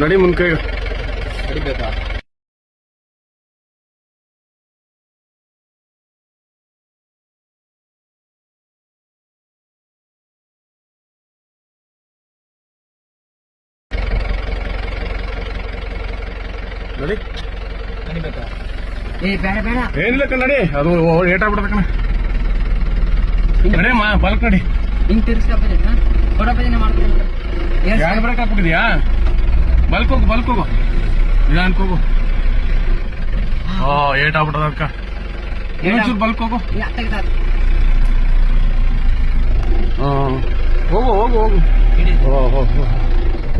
ನಡಿ ಮುನ್ಕೈ ಈಗ. ಹೊಡಿಬೇಕಾ ನಡಿ. ಹೊಡಿಬೇಕಾ ಏ ಬೇಡ ಬೇಡ. ಏನಿಲ್ಲ ಕಣ್ ನಡಿ. ಅದು ಏಟಾಗ್ಬಿಡ್ದ ಕಣ. ನಡಿ ಮಾ ಬಲ್ಕ್ ನಡಿ. ಹಿಂಗ್ ತಿರ್ಸ್ಕೊಬೋದು ಕೊಡಪದಿನ ಮಾಡ್ತೀನಿ. ಯಾಕೆ ಬ್ರೇಕ್ ಹಾಕ್ಬಿಟ್ಟಿದ್ಯಾ ಬಲ್ಕ್ ಹೋಗು ಬಲ್ಕ್ ಹೋಗು. ನಿಧಾನಕ್ಕೆ ಹೋಗು. ಓ ಏಟಾಗ್ಬಿಟ್ಟದ ಅದಕ್ಕ ಇನ್ನೊಂಚೂರು ಬಲ್ಕ್ ಹೋಗು. ಹೋಗು ಹೋಗು.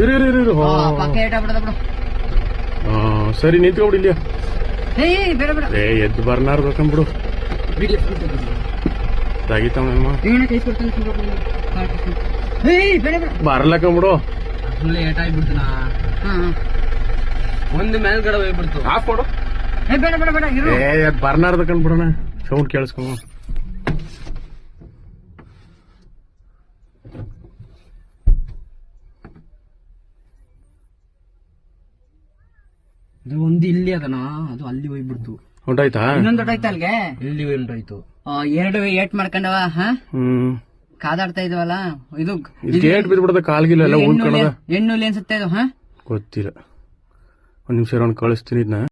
ಇರು ಇರು ಇರು ಇರು ಏಟ ಬಿಡು. ಸರಿ ನಿಂತ್ಕೊಬಿಡಿ ಇಲ್ಲಿಯ. ಬೇಡ ಬೇಡ. ಏ ಎದ್ದು ಬರ್ನಾರ್ದು ಬೇಕಂಬಿಡು ಇವನ ಕೈ ಕೊಡ್ತಾನೆ ಸುಮ್ನೆ ಏಯ್ ಬೇಡ. ಬೇಡ ಬರ್ಲಕ್ಕಂಬಿಡು ಫುಲ್ ಏಟ್ ಆಗ್ಬಿಡ್ತು ಹಾ ಹಾ. ಒಂದು ಮೇಲ್ಗಡೆ ಹೋಗ್ಬಿಡ್ತು. ಆಫ್ ಕೊಡು. ಏ ಬೇಡ ಬೇಡ ಬೇಡ ಇರು. ಏ ಬರ್ನಾರ್ದು ಕಂಡ್ಬಿಡೋಣ ಸೌಂಡ್ ಕೇಳಿಸ್ಕೊ. ಒಂದು ಇಲ್ಲಿ ಅದನ? ಅದು ಅಲ್ಲಿ ಹೋಗ್ಬಿಡ್ತು. ಹೊಂಟಾಯ್ತಾ ಇನ್ನೊಂದು ಹೊಂಟೋಯ್ತಾ ಅಲ್ಗೆ? ಇಲ್ಲಿ ಹೊಂಟೋಯ್ತು ಆ, ಎರಡು ಏಟ್ ಮಾಡ್ಕೊಂಡವ ಹಾ? ಹ್ಮ್. ಕಾದಾಡ್ತಾ ಇದವಲ್ಲ ಇದು ಗೇಟ್ ಬಿದ್ಬಿಡದ ಕಾಲ್ಗಿಲ್ಲ ಎಲ್ಲ ಎಣ್ಣು ಹೆಣ್ಣು ಅನ್ಸುತ್ತೆ ಇದು ಹಾ? ಗೊತ್ತಿಲ್ಲ. ಒಂದ್ ನಿಮಿಷ ಕಳಿಸ್ತೀನಿ ಇದನ್ನ